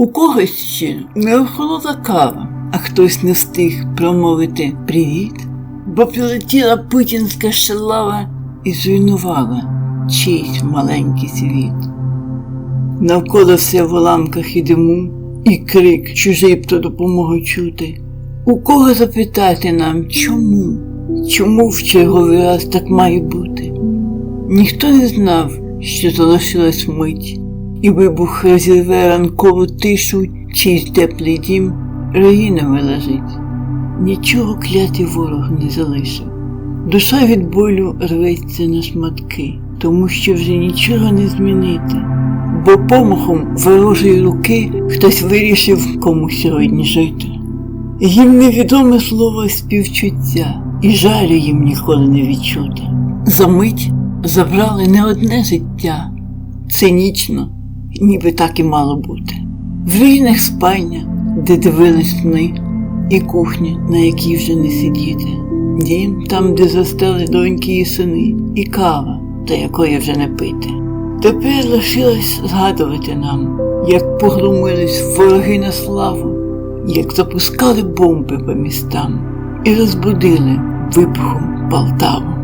У когось ще не охолола кава, а хтось не встиг промовити привіт, бо прилетіла путінська шалава і зруйнувала чийсь маленький світ. Навколо все в уламках і диму, і крик чужий про допомогу чути. У кого запитати нам, чому? Чому в черговий раз так має бути? Ніхто не знав, що залишилась мить, і вибух розірве ранкову тишу, чийсь теплий дім руїнами лежить. Нічого клятий ворог не залишив. Душа від болю рветься на шматки, тому що вже нічого не змінити. Бо помахом ворожої руки хтось вирішив кому сьогодні жити. Їм невідоме слово співчуття, і жалю їм ніколи не відчути. За мить забрали не одне життя, цинічно, ніби так і мало бути. В руїнах спальня, де дивились сни, і кухня, на якій вже не сидіти, дім там, де застали доньки і сини, і кава, та якої вже не пити. Тепер лишилось згадувати нам, як поглумились вороги на славу, як запускали бомби по містам і розбудили вибухом Полтаву.